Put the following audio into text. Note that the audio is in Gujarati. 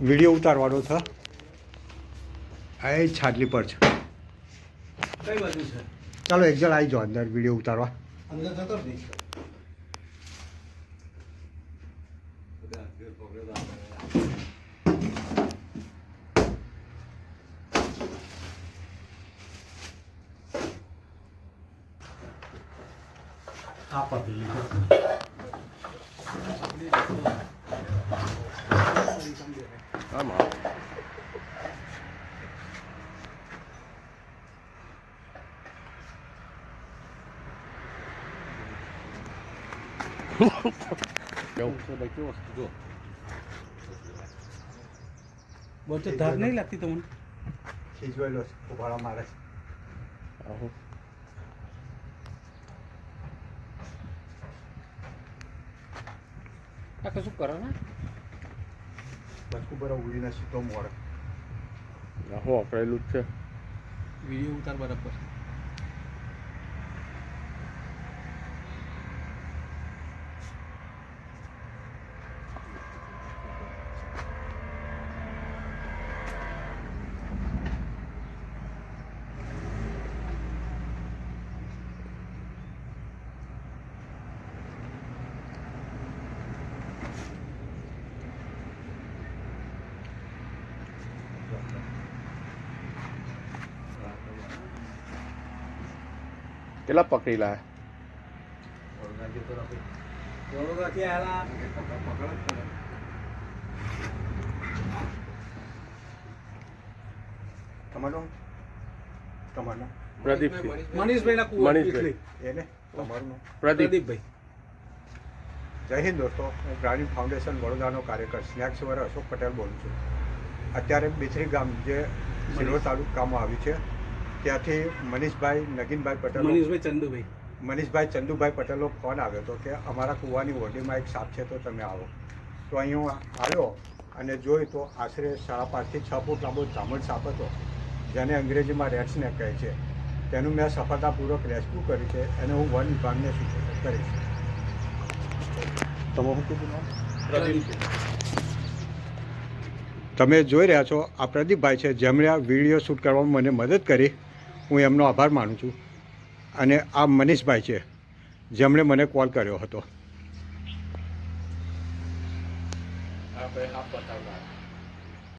વીડિયો ઉતારવાનો છે. આ એ છાજલી પર છે. કઈ બાજુ છે? ચાલો એક જણ આવી જાઓ અંદર વીડિયો ઉતારવા. અંદર જતો જ નહીં આ on. બોલતો ધાર નહીં લાગતી તમને? ખીજવાયેલો છે ઉભાડા મારે. છે આ કશું કરો ને? બચકું બરો ઉડીને સીધો મોડે. હું વાપરેલું જ છે. વીડિયો ઉતાર બરાબર કેટલા પકડી લાયા વડોદરાથી આયેલા તમારું? તમારું? પ્રદીપ મનીષભાઈ ના મનીષભાઈ. એને? તમારું પ્રદીપભાઈ. જય હિન્દ દોસ્તો હું ગ્રાણી ફાઉન્ડેશન વડોદરાનો કાર્યકર સ્નેક્સ વર અશોક પટેલ બોલું છું. અત્યારે બેથરી ગામ જે સિલ્વર તાલુકામાં આવ્યું છે. ત્યાંથી મનીષભાઈ નગીનભાઈ પટેલ મનીષભાઈ ચંદુભાઈ. મનીષભાઈ ચંદુભાઈ પટેલનો ફોન આવ્યો હતો કે અમારા કૂવાની ઓરડીમાં એક સાપ છે તો તમે આવો. તો અહીં હું આવ્યો અને જોઈ તો આશરે સાડા પાંચથી છ ફૂટ લાંબો જામણ સાપ હતો જેને અંગ્રેજીમાં રેડ સ્નેક કહે છે. તેનું મેં સફળતાપૂર્વક રેસ્ક્યુ કર્યું છે અને હું વન વિભાગને સૂચન કરીશ. તમે શું કીધું? નામ? તમે જોઈ રહ્યા છો, આ પ્રદીપભાઈ છે, જેમણે આ વીડિયો શૂટ કરવામાં મને મદદ કરી. હું એમનો આભાર માનું છું. અને આ મનીષભાઈ છે, જેમણે મને કોલ કર્યો હતો. આપણે